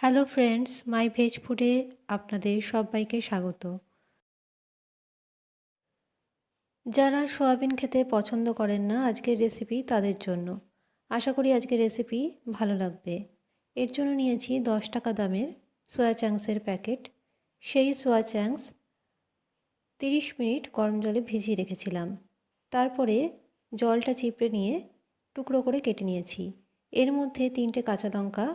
Hello friends মাই veg ফুডে আপনাদের সবাইকে স্বাগত। যারা সয়াবিন খেতে পছন্দ করেন না, আজকের রেসিপি তাদের জন্য। আশা করি আজকের রেসিপি ভালো লাগবে। এর জন্য নিয়েছি দশ টাকা দামের সোয়া চাংসের প্যাকেট সেই সোয়া চাংস তিরিশ মিনিট গরম জলে ভিজিয়ে রেখেছিলাম। তারপরে জলটা চিপড়ে নিয়ে টুকরো করে কেটে নিয়েছি। এর মধ্যে তিনটে কাঁচা লঙ্কা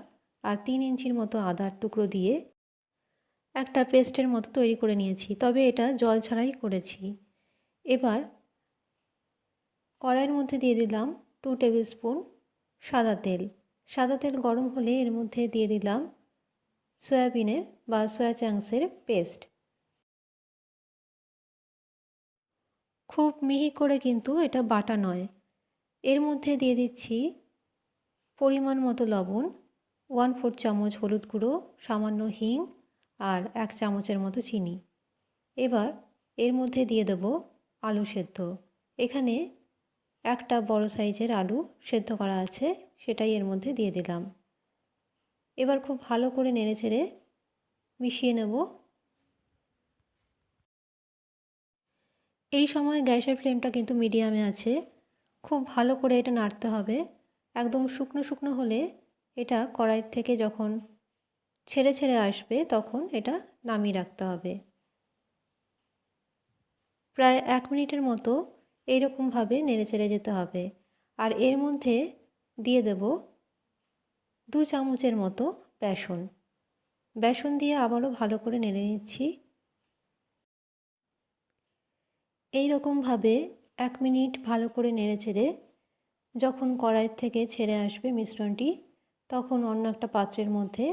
আর তিন ইঞ্চির মতো আদার টুকরো দিয়ে একটা পেস্টের মতো তৈরি করে নিয়েছি, তবে এটা জল ছাড়াই করেছি। এবার কড়াইয়ের মধ্যে দিয়ে দিলাম টু টেবিল স্পুন সাদা তেল। সাদা তেল গরম হলে এর মধ্যে দিয়ে দিলাম সয়াবিনের বা সয়া চাংসের পেস্ট খুব মিহি করে কিন্তু এটা বাটা নয়। এর মধ্যে দিয়ে দিচ্ছি পরিমাণ মতো লবণ। ওয়ান ফোর চামচ হলুদ গুঁড়ো, সামান্য হিং আর এক চামচের মতো চিনি। এবার এর মধ্যে দিয়ে দেব আলু সেদ্ধ। এখানে একটা বড় সাইজের আলু সেদ্ধ করা আছে, সেটাই এর মধ্যে দিয়ে দিলাম। এবার খুব ভালো করে নেড়ে ছেড়ে মিশিয়ে নেব। এই সময় গ্যাসের ফ্লেমটা কিন্তু মিডিয়ামে আছে। খুব ভালো করে এটা নাড়তে হবে। একদম শুকনো শুকনো হলে এটা কড়াইয়ের থেকে যখন ছেড়ে ছেড়ে আসবে, তখন এটা নামিয়ে রাখতে হবে। প্রায় এক মিনিটের মতো এইরকমভাবে নেড়ে চেড়ে যেতে হবে। আর এর মধ্যে দিয়ে দেব দু চামচের মতো বেসন। বেসন দিয়ে আবারও ভালো করে নেড়ে নিচ্ছি। এই রকমভাবে এক মিনিট ভালো করে নেড়ে চেড়ে যখন কড়াইয়ের থেকে ছেড়ে আসবে মিশ্রণটি তখন অন্য একটা পাত্রের মধ্যে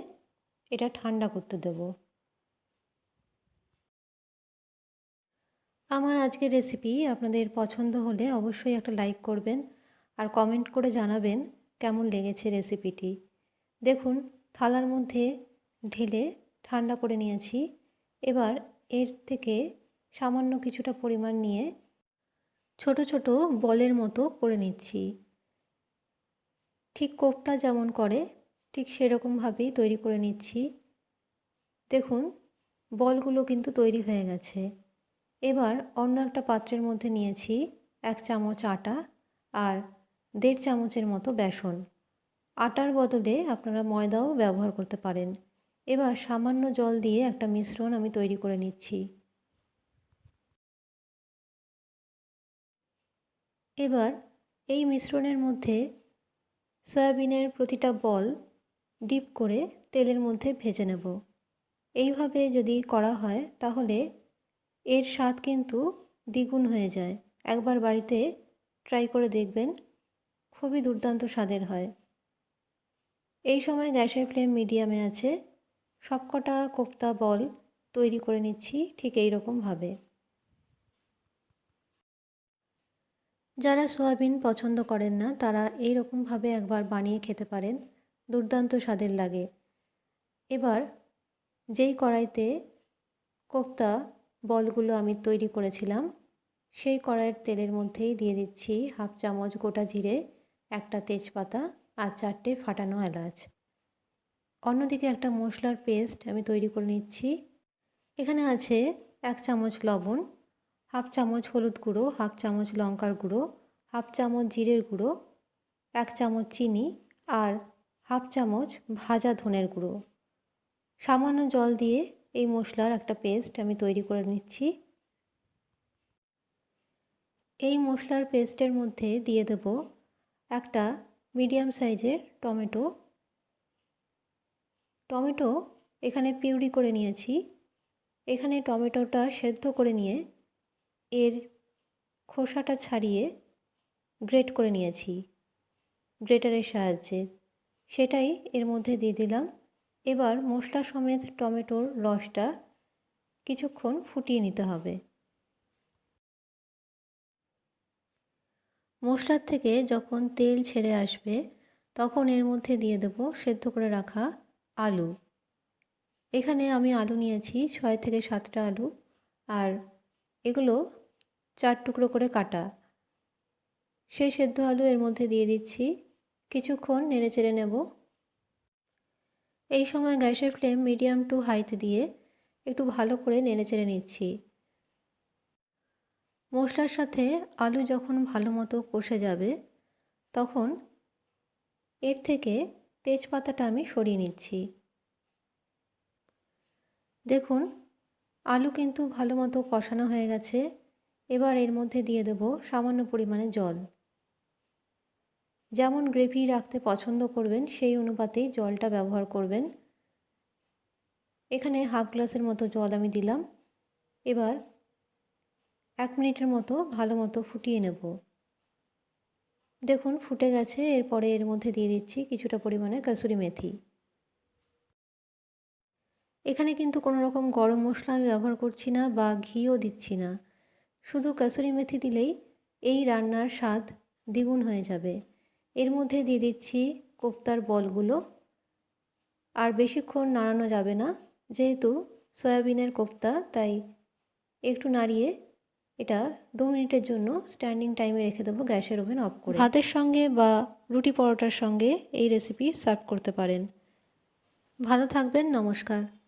এটা ঠান্ডা করতে দেব। আমার আজকের রেসিপি আপনাদের পছন্দ হলে অবশ্যই একটা লাইক করবেন আর কমেন্ট করে জানাবেন কেমন লেগেছে রেসিপিটি দেখুন, থালার মধ্যে ঢেলে ঠান্ডা করে নিয়েছি। এবার এর থেকে সামান্য কিছুটা পরিমাণ নিয়ে ছোট ছোট বলের মতো করে নিচ্ছি। ঠিক কোপ্তা যেমন করে, ঠিক সেরকমভাবেই তৈরি করে নিচ্ছি। দেখুন, বলগুলো কিন্তু তৈরি হয়ে গেছে। এবার অন্য একটা পাত্রের মধ্যে নিয়েছি এক চামচ আটা আর দেড় চামচের মতো বেসন। আটার বদলে আপনারা ময়দাও ব্যবহার করতে পারেন। এবার সামান্য জল দিয়ে একটা মিশ্রণ আমি তৈরি করে নিচ্ছি। এবার এই মিশ্রণের মধ্যে সয়াবিনের প্রতিটা বল ডিপ করে তেলের মধ্যে ভেজে নেব। এইভাবে যদি করা হয়, তাহলে এর স্বাদ কিন্তু দ্বিগুণ হয়ে যায়। একবার বাড়িতে ট্রাই করে দেখবেন, খুবই দুর্দান্ত স্বাদের হয়। এই সময় গ্যাসের ফ্লেম মিডিয়ামে আছে। সবকটা কোপ্তা বল তৈরি করে নিচ্ছি, ঠিক এই রকমভাবে যারা সোয়াবিন পছন্দ করেন না, তারা এই রকমভাবে একবার বানিয়ে খেতে পারেন। দুর্দান্ত স্বাদের লাগে। এবার যেই কড়াইতে কোপ্তা বলগুলো আমি তৈরি করেছিলাম, সেই কড়াইয়ের তেলের মধ্যেই দিয়ে দিচ্ছি হাফ চামচ গোটা জিরে, একটা তেজপাতা আর চারটে ফাটানো এলাচ। অন্যদিকে একটা মশলার পেস্ট আমি তৈরি করে নিচ্ছি। এখানে আছে এক চামচ লবণ হাফ চামচ হলুদ গুঁড়ো, হাফ চামচ লঙ্কার গুঁড়ো, হাফ চামচ জিরের গুঁড়ো, এক চামচ চিনি আর হাফ চামচ ভাজা ধনের গুঁড়ো। সামান্য জল দিয়ে এই মশলার একটা পেস্ট আমি তৈরি করে নিচ্ছি। এই মশলার পেস্টের মধ্যে দিয়ে দেব একটা মিডিয়াম সাইজের টমেটো। টমেটো এখানে পিউরি করে নিয়েছি। এখানে টমেটোটা সেদ্ধ করে নিয়ে এর খোসাটা ছাড়িয়ে গ্রেট করে নিয়েছি। গ্রেটারের সাহায্যে। সেটাই এর মধ্যে দিয়ে দিলাম। এবার মশলা সমেত টমেটোর রসটা কিছুক্ষণ ফুটিয়ে নিতে হবে। মশলার থেকে যখন তেল ছেড়ে আসবে, তখন এর মধ্যে দিয়ে দেব সেদ্ধ করে রাখা আলু। এখানে আমি আলু নিয়েছি, ছয় থেকে সাতটা আলু। আর এগুলো চার টুকরো করে কাটা। সেই সেদ্ধ আলু এর মধ্যে দিয়ে দিচ্ছি। কিছুক্ষণ নেড়ে চেড়ে নেব। এই সময় গ্যাসের ফ্লেম মিডিয়াম টু হাইতে দিয়ে একটু ভালো করে নেড়ে চেড়ে নিচ্ছি। মশলার সাথে আলু যখন ভালো মতো কষে যাবে, তখন এর থেকে তেজপাতাটা আমি সরিয়ে নিচ্ছি। দেখুন, আলু কিন্তু ভালো মতো কষানো হয়ে গেছে। এবার এর মধ্যে দিয়ে দেব সামান্য পরিমাণে জল। যেমন গ্রেভি রাখতে পছন্দ করবেন, সেই অনুপাতেই জলটা ব্যবহার করবেন। এখানে হাফ গ্লাসের মতো জল আমি দিলাম। এবার এক মিনিটের মতো ভালো মতো ফুটিয়ে নেব। দেখুন ফুটে গেছে, এরপরে এর মধ্যে দিয়ে দিচ্ছি কিছুটা পরিমাণে কাসুরি মেথি। এখানে কিন্তু কোনো রকম গরম মশলা আমি ব্যবহার করছি না বা ঘিও দিচ্ছি না। শুধু কাসুরি মেথি দিলেই এই রান্নার স্বাদ দ্বিগুণ হয়ে যাবে। এর মধ্যে দিয়ে দিচ্ছি কোপ্তার বলগুলো। আর বেশিক্ষণ নাড়ানো যাবে না, যেহেতু সয়াবিনের কোপ্তা তাই একটু নাড়িয়ে এটা দু মিনিটের জন্য স্ট্যান্ডিং টাইমে রেখে দেবো গ্যাসের ওভেন অফ করে। ভাতের সঙ্গে বা রুটি পরোটার সঙ্গে এই রেসিপি সার্ভ করতে পারেন। ভালো থাকবেন, নমস্কার।